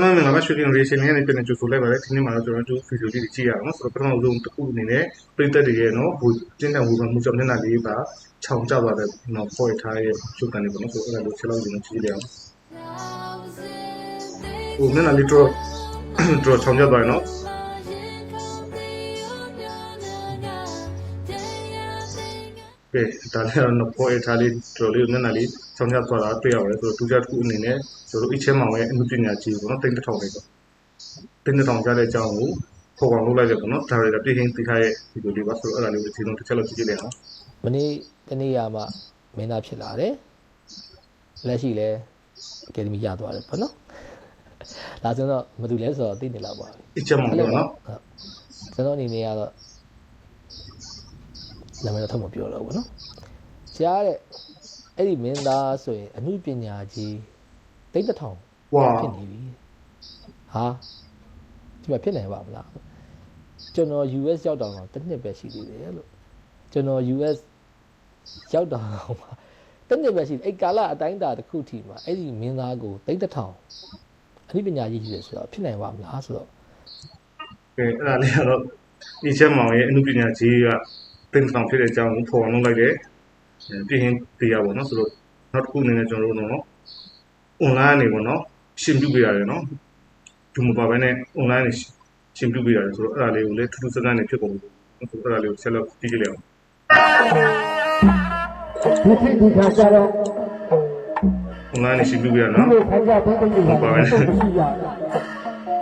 မင်္ဂလာပါရွှေကင်ရေရှင်နဲ့ပြန်ကြိုဆိုလိုက်ပါရစေဒီနေ့မှာတော့ကျွန်တော်တို့ဗီဒီယိုလေးကြည့်ရအောင်နော်ဆိုတော့ပထမဆုံးတစ်ခုအနေနဲ့ပြည်သက်တွေရဲ့နော်ဟိုကျင်းတန်ဝေဖန်မှုကြောင့်မျက်နှာလေးပါခြောင်ကျသွားတဲ့နော်ပေါ်ထားရဲ့ရှုပ်ကန်လေးပေါ့နော်ဆိုတော့အဲ့ဒါလိုချက်လောက်ကျွန်တော်ကြည့်ရအောင်ဟိုမျက်နှာလေးတော့တော့ခြောင်ကျသွားရနော် ကဲဒါလည်းတော့ပေါ်ထားလေးတော်လေးမျက်နှာလေးခြောင်ကျသွားတာတွေ့ရတယ်ဆိုတော့ဒုတိယတစ်ခုအနေနဲ့ကျွန်တော်တို့အချင်းမောင်ရဲ့အမှုပညာကြီးပေါ့နော်တိတ်တစ်ထောင်လေးပေါ့တင်းတစ်ထောင်ကြားတဲ့အကြောင်းကိုဖော်ကောင်လုပ်လိုက်တယ်ပေါ့နော်ဒါတွေကပြည်ဟင်းသိထားတဲ့ဗီဒီယိုလေးပါဆိုတော့အဲ့ဒါလေးကိုဒီလုံးတစ်ချက်လောက်ကြည့်ကြည့်လိုက်အောင်မနေ့တနေ့ရမှမင်းသားဖြစ်လာတယ်လက်ရှိလဲအကယ်ဒမီရသွားတယ်ပေါ့နော်လာဆိုတော့မတူလဲဆိုတော့သိနေလောက်ပါဘူးအချက်မှန်ပေါ့နော်ဟုတ်ကျွန်တော်အနေနဲ့ကတော့ နာမည်တော့ထုတ်မပြောတော့ဘူးနော်ကြားတဲ့အဲ့ဒီမင်းသားဆိုရင်အမှုပညာကြီးတိတ်တစ်ထောင်ဝါဖြစ်နေပြီဟာဒီမှာဖြစ်နိုင်ပါမလားကျွန်တော် US ရောက်တော့တော့တစ်နှစ်ပဲရှိသေးတယ်လို့ကျွန်တော် US ရောက်တော့မှာတစ်နှစ်ပဲရှိတယ်အဲ့ကာလအတိုင်းအတာတစ်ခုထိမှာအဲ့ဒီမင်းသားကိုတိတ်တစ်ထောင်အမှုပညာကြီးကြီးတယ်ဆိုတော့ဖြစ်နိုင်ပါမလားဆိုတော့ကဲအဲ့ဒါလေးကတော့ဒီချက်မှန်ရဲ့အမှုပညာကြီးက တင်းတစ်ထောင်ဖြစ်တဲ့အကြောင်းကိုဖော်ကောင်လုပ်လိုက်တယ်ပြည်ဟင်းသိရပါတော့နော်ဆိုတော့နောက်တစ်ခုအနေနဲ့ကျွန်တော်တို့နော် online နေပေါ့နော်ရှင်းပြပေးရတယ်နော်ဒီမှာပါပဲနဲ့ online နေရှင်းပြပေးရတယ်ဆိုတော့အဲ့ဒါလေးကိုလည်းထူးထူးဆန်းဆန်းနေဖြစ်ကုန်ဘူးဆိုတော့အဲ့ဒါလေးကိုဆက်လက်ကြည့်ကြည့်လိုက်အောင်ဒီဖြစ်ဒီခါကျတော့ online နေရှင်းပြပေးရဒီနော်လိုခိုင်းကြတဲ့ပုံတွေပါမရှိရဘူး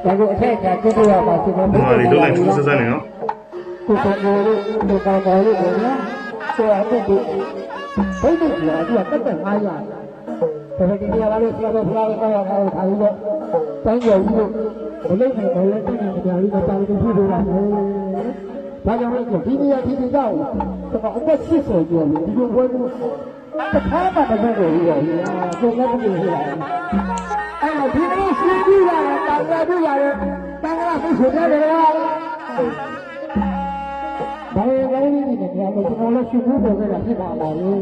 ။ဒါကိုအထက်ကကြည့်ရပါဆိုတော့ဒီမှာလေးလုံးလိုက်ထူးထူးဆန်းဆန်းနေနော် ကိုယ်ကိုယ်လို့ဒီကောင်ကောင်လို့ပေါ့နော်။ဆိုတော့ဒီဘိတ်ကြီးကသူကတက်တက်အားရ။ဒါပေမဲ့ဒီနေရာလေးဆရာတော်ဖရားကောင်းအောင်ထားပြီးတော့တိုင်းကျော်ကြီးလို့ဘလို့နေတယ်လဲတိုင်းနေကြပြီးတော့တာဝန်ပြုလို့ရတယ်။ဒါကြောင့်လည်းဒီနေရာဒီနေရာကိုတော့အသက်ရှိဆိုကြတယ်ဒီလိုပွဲကိုတစ်ခါမှမလုပ်ဘူးရော။ကိုယ်လည်းမလုပ်ဘူးလား။အဲ့တော့ဒီလိုရှိပြီးလာတယ်တောင်ရပြရတယ်တောင်ရဆိတ်ဆိုကြတယ်လားဘာလို့လဲ ဒီနေ့ကတော့ကျွန်တော်လည်းရှိဖို့ပေါ်ခဲ့တာဖြစ်ပါလားလေ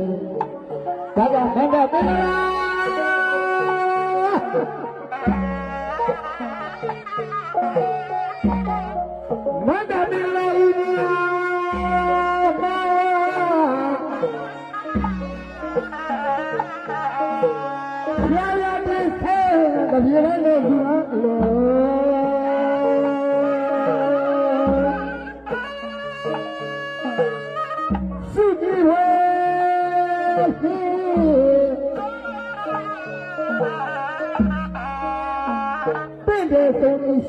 ဒါကြောင့်ဆန္ဒပေးလားမန္တပေးလားဤရာရရတဲ့ဆဲတပြေလည်းလို့ဒီမှာလို့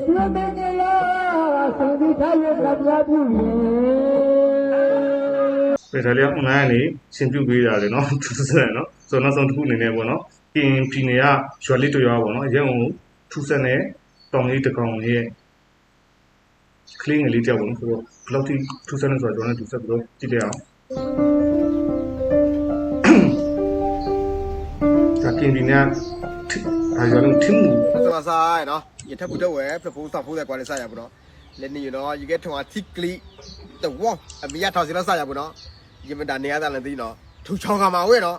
ဆိုရင်ရွှေမင်းကြီးလားသင်္တိထားရကပြားပြုရင်ပဲဒါလေးက online ကနေရှင်းပြပေးတာလေနော်သူစတယ်နော်ဆိုတော့နောက်ဆုံးတစ်ခုအနေနဲ့ပေါ့နော်ကင်ပြည်နယ်ကရွာလေးတစ်ရွာပေါ့နော်အရင်ကထူးဆန်းတဲ့တောင်လေးတစ်ကောင်ရဲ့ကလင်းငယ်လေးတစ်ယောက်ပေါ့နော်ဆိုတော့ဘယ်လောက်ထိထူးဆန်းလဲဆိုတော့ကျွန်တော်တို့ဆက်ပြီးတော့ကြည့်လိုက်အောင်ဒါကင်ပြည်နယ်ကအဲရွာလုံးထင်းမှုဆိုတော့ဆိုင်နော် ရထပ်ဘူးတော့ဝဲဖဖိုးစာဖိုးတဲ့ကွာလေးဆိုင်ရဘူးနော်လက်နေရနော်you get to a thick clip the walk အမရထောင်စီတော့ဆိုင်ရဘူးနော်ယမတာနေရတာလည်းသိနော်ထူချောင်းကမှာဝဲနော်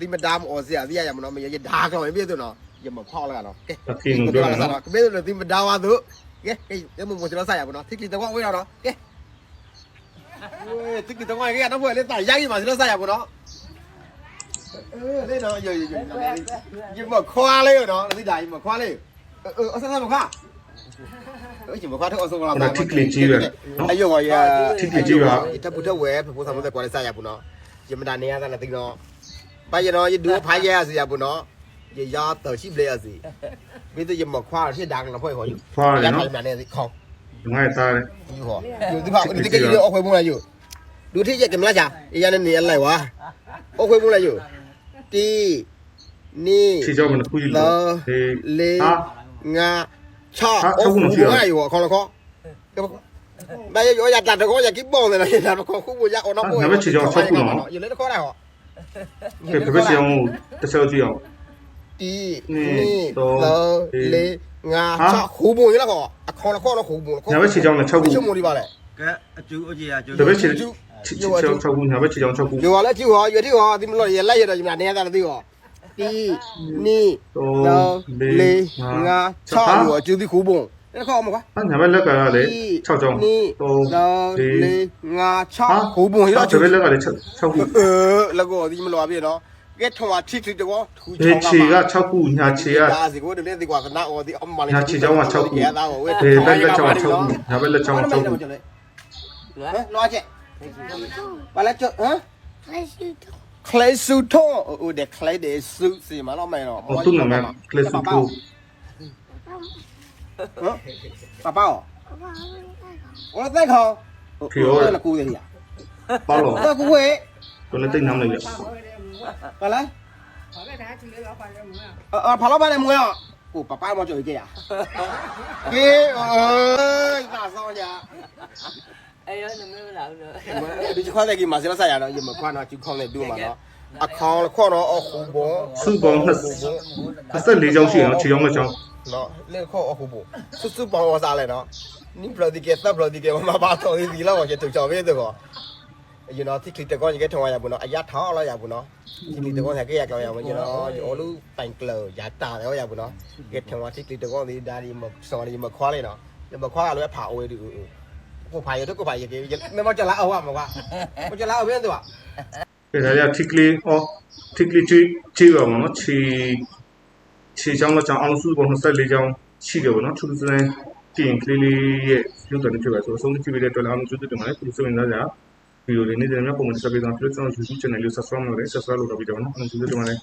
တိမတာမအော်စရာသိရရမနော်မရရဒါကောင်ပြည့်စုံနော်ယမဖောက်လာတော့ကဲ ကင်ကိုပြောတာနော် ကဲလို့တိမတာဝါသူကဲကဲယမမစတော့ဆိုင်ရဘူးနော် thick clip တော့ဝဲတော့ကဲဝဲ thick clip တော့ဝဲကတော့ဝဲလေတာရရမှာစတော့ဆိုင်ရဘူးနော်အဲလေနော်ယောယောယောယမခွာလေးနော်သိတာယမခွာလေးเออเอาซะๆมาค่ะเอ้ย အဆန်မခါအဲ့ဒီမခါတော့အဆုံးလာတာတိကလေးကြီးရနော်အယောကရတိကလေးကြီးရတပူတော့ဝဲဖို့ဆောင်တဲ့ကွာလေးစားရဘူးနော်ယမတာနေရတာလည်းသိတော့ပါရတော့ဒူဖိုင်ရစီရဘူးနော်ရရတော့ရှိပလေရစီဘီတရမခွာဖြစ်တာကလည်းဖွဲ့ခေါ်ယူခွာရနော်ရနေစီခေါ်ငါတားတယ်ယူခေါ်ယူဒီကောင်ဒီကကြီးတော့အခွဲပုံးလိုက်ယူဒူထိရကမလားချာအေးရနေနေလိုက်ဝါအခွဲပုံးလိုက်ယူတီနီချီကြောမနခုယူလေလေ ငါ6ဟာ၆ခုမရှိဘူးငါယူခေါ်လခေါ်ဘာရောရတာတော့ရကိပေါနေလားရတာခေါ်ခုဘရအောင်တော့ငါပဲခြေကြောက်၆ခုနော်ယူလေခေါ်လိုက်ဟောကဲပြပြစီအောင်တစ်ချက်ကြည့်အောင်တီနီနီသုံးလောလေးလေးငါဟာ6ခုဘရလားခေါ်အခေါ်လခေါ်တော့ခုဘညာဘက်ခြေကြောက်နဲ့6ခုချုံမဒီပါလေကဲအကျူအကြီးအကျူတပည့်ခြေခြေကြောက်6ခုညာဘက်ခြေကြောက်6ခုယူလာကြည့်ဟောယူတိဟောဒီမလို့ရလိုက်ရတော့ဒီမှာနေရတာသိဟောတီနီတောလေးငါ6လို့ 一、二、三、四、五、差我就是苦本。你看我们看。啊，那边那个嘞，超重。三、四、五、差苦本，伊拉就。这边那个嘞，超超苦。呃，那个你们老边咯。ကဲထုံမှာထိထိတော့ထူချောင်းကခြေက6ခုညာခြေကဒါစီကိုတည်းတည်းကွာကနာအော်ဒီအမလေးညာခြေချောင်းက6ခုဒါကိုဝဲထုံမှာလက်ချောင်း6ခုညာဘက်လက်ချောင်း6ခုနော်နော်ချက်ဘာလဲချဟမ်လက်ရှိတော့ clay suto อูเด็ก clay เด็กสุสีมาแล้วไหมเนาะอ๋ตุ้นหนังแม่คลสุโตเออป้าเป้าโอ้ยได้เขาคือว่าละกูเลยอะเป้าหรอละกูเว้ยตัวนั้นตึ้งทำอะไรเนี่ยก็แล้วเออพาเราไปในมืออะกูป้าป้ามาจ่อยเกียร์เกียร์เอ้ยน่าเศร้าจ้ะ 哎呦，能不能老了？我你去看那个马斯拉啥样了？有没看到？就看那多嘛了。အခေါ်ခေါ်တော့အခုဘောစုပေါင်း24ကျောင်းရှိရအောင်ခြေကျောင်းကကျောင်းနော်လေခေါ်အခုဘောစုစုပေါင်းဝစားလဲနော်နင်းပရဒီကေတပ်ပရဒီကေမဘာတော်ဒီလောက်ရတူချော်ပေးတော့ you know တိကလီတကောညကထောင်းရဘူးနော်အရထောင်းလောက်ရဘူးနော်တိကလီတကောညကရကြောင်းရဘူး you know ရောလူပိုင်ကလောရတာတော့ရဘူးနော်ကထောင်းတိကလီတကောဒီဒါဒီမစော်ဒီမခွာလဲနော်မခွာကလည်းဖာအိုးတူ ကိုဖာရတော့ကိုဖာရကေမမကြလာအောင်မကွာမကြလာအောင်ပြန်တော့ ဒါကြထိကလေးအော်ထိကလေးချီချီပါမနော်ချီချီချောင်းတော့ချောင်းအောင်စုပေါ်24ချောင်းရှိတယ်ပေါ့နော်သူသူစမ်းတင်ကလေးလေးရဲ့ရုပ်သံတွေဖြစ်ပါဆိုအဆုံးထိပြီးတဲ့အတွက်လည်းအောင်စုတင်ပါလေသူစုဝင်သားကြဗီဒီယိုလေးနေ့တိုင်းမှာပုံမှန်စပေးတာဖြစ်လို့ကျွန်တော် YouTube channel ကို subscribe လုပ်ရဲ subscribe လုပ်တော့ပြီးတော့နော်အောင်စုတင်ပါလေ